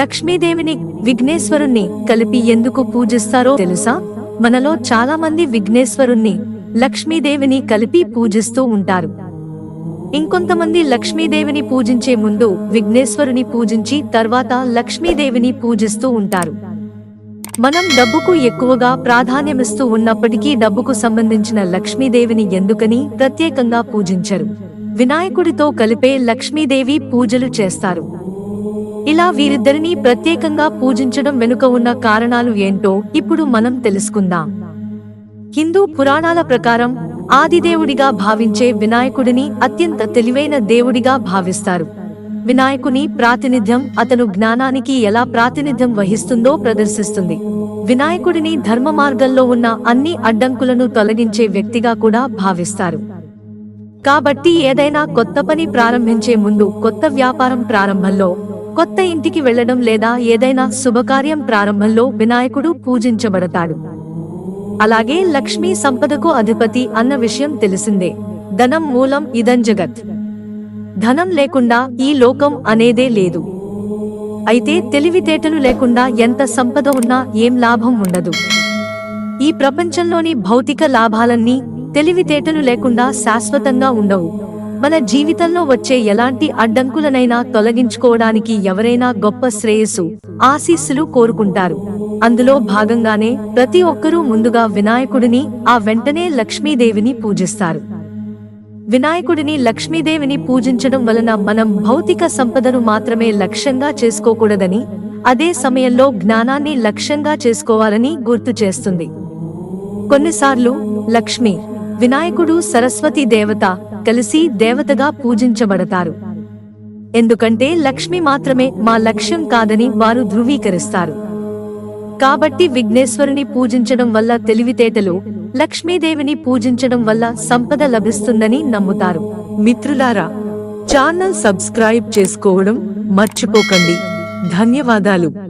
లక్ష్మీదేవిని విఘ్నేశ్వరుణ్ణి కలిపి ఎందుకు పూజిస్తారో తెలుసా? మనలో చాలా మంది విఘ్నేశ్వరుణ్ణి లక్ష్మీదేవిని కలిపి పూజిస్తూ ఉంటారు. ఇంకొంతమంది లక్ష్మీదేవిని పూజించే ముందు విఘ్నేశ్వరుని పూజించి తర్వాత లక్ష్మీదేవిని పూజిస్తూ ఉంటారు. మనం డబ్బుకు ఎక్కువగా ప్రాధాన్యమిస్తూ ఉన్నప్పటికీ డబ్బుకు సంబంధించిన లక్ష్మీదేవిని ఎందుకని ప్రత్యేకంగా పూజించరు. వినాయకుడితో కలిపే లక్ష్మీదేవి పూజలు చేస్తారు. ఇలా వీరిద్దరినీ ప్రత్యేకంగా పూజించడం వెనుక ఉన్న కారణాలు ఏంటో ఇప్పుడు మనం తెలుసుకుందాం. హిందూ పురాణాల ప్రకారం ఆదిదేవుడిగా భావించే వినాయకుడిని అత్యంత తెలివైన దేవుడిగా భావిస్తారు. వినాయకుని ప్రాతినిధ్యం అతను జ్ఞానానికి ఎలా ప్రాతినిధ్యం వహిస్తుందో ప్రదర్శిస్తుంది. వినాయకుడిని ధర్మ మార్గంలో ఉన్న అన్ని అడ్డంకులను తొలగించే వ్యక్తిగా కూడా భావిస్తారు. కాబట్టి ఏదైనా కొత్త పని ప్రారంభించే ముందు కొత్త వ్యాపారం ప్రారంభంలో కొత్త ఇంటికి వెళ్ళడం లేదా ఏదైనా శుభకార్యం ప్రారంభంలో వినాయకుడు పూజించబడతాడు. అలాగే లక్ష్మీ సంపదకు అధిపతి అన్న విషయం తెలిసిందే. ధనం మూలం ఇదం జగత్. ధనం లేకుండా ఈ లోకం అనేదే లేదు. అయితే తెలివితేటలు లేకుండా ఎంత సంపద ఉన్నా ఏం లాభం ఉండదు. ఈ ప్రపంచంలోని భౌతిక లాభాలన్నీ తెలివితేటలు లేకుండా శాశ్వతంగా ఉండవు. మన జీవితంలో వచ్చే ఎలాంటి అడ్డంకులనైనా తొలగించుకోవడానికి ఎవరైనా గొప్ప శ్రేయస్సు ఆశీస్సులు కోరుకుంటారు. అందులో భాగంగానే ప్రతి ఒక్కరూ ముందుగా వినాయకుడిని ఆ వెంటనే లక్ష్మీదేవిని పూజిస్తారు. వినాయకుడిని లక్ష్మీదేవిని పూజించడం వలన మనం భౌతిక సంపదను మాత్రమే లక్ష్యంగా చేసుకోకూడదని అదే సమయంలో జ్ఞానాన్ని లక్ష్యంగా చేసుకోవాలని గుర్తు చేస్తుంది. కొన్నిసార్లు లక్ష్మి వినాయకుడు సరస్వతి దేవత కలిసి దేవతగా పూజించబడతారు. ఎందుకంటే లక్ష్మి మాత్రమే మా లక్ష్యం కాదని వారు ధృవీకరిస్తారు. కాబట్టి విఘ్నేశ్వరుని పూజించడం వల్ల తెలివితేటలు లక్ష్మీదేవిని పూజించడం వల్ల సంపద లభిస్తుందని నమ్ముతారు. మిత్రులారా ఛానల్ సబ్స్క్రైబ్ చేసుకోవడం మర్చిపోకండి. ధన్యవాదాలు.